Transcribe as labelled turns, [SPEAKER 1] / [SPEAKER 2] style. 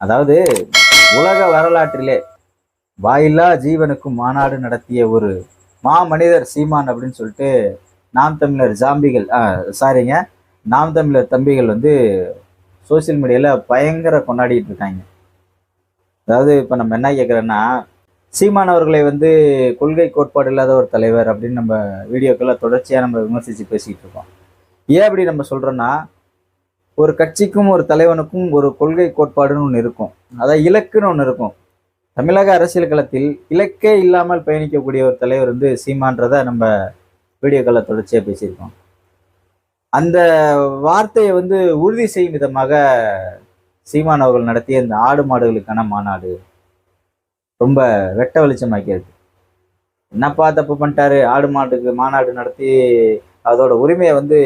[SPEAKER 1] அதாவது உலக வரலாற்றிலே வாயில்லா ஜீவனுக்கும் மாநாடு நடத்திய ஒரு மாமனிதர் சீமான் அப்படின்னு சொல்லிட்டு நாம் தமிழர் ஜாம்பிகள் சாரிங்க நாம் தமிழர் தம்பிகள் வந்து சோஷியல் மீடியாவில் பயங்கர கொண்டாடிட்டு இருக்காங்க. அதாவது இப்போ நம்ம என்ன கேட்குறோன்னா சீமான் அவர்களை வந்து கொள்கை கோட்பாடு இல்லாத ஒரு தலைவர் அப்படின்னு நம்ம வீடியோக்கெல்லாம் தொடர்ச்சியாக நம்ம விமர்சித்து பேசிக்கிட்டு இருக்கோம். ஏன் அப்படி நம்ம சொல்கிறோன்னா ஒரு கட்சிக்கும் ஒரு தலைவனுக்கும் ஒரு கொள்கை கோட்பாடுன்னு ஒன்று இருக்கும். அதான் இலக்குன்னு ஒன்று இருக்கும். தமிழக அரசியல் களத்தில் இலக்கே இல்லாமல் பயணிக்கக்கூடிய ஒரு தலைவர் வந்து சீமான்றதை நம்ம வீடியோக்களை தொடர்ச்சியாக பேசியிருக்கோம். அந்த வார்த்தையை வந்து உறுதி செய்யும் விதமாக சீமான் அவர்கள் நடத்திய இந்த ஆடு மாடுகளுக்கான மாநாடு ரொம்ப வெட்ட வெளிச்சமாக்கியது என்னப்பா தப்பு பண்ணிட்டாரு? ஆடு மாட்டுக்கு மாநாடு நடத்தி அதோட உரிமையை வந்து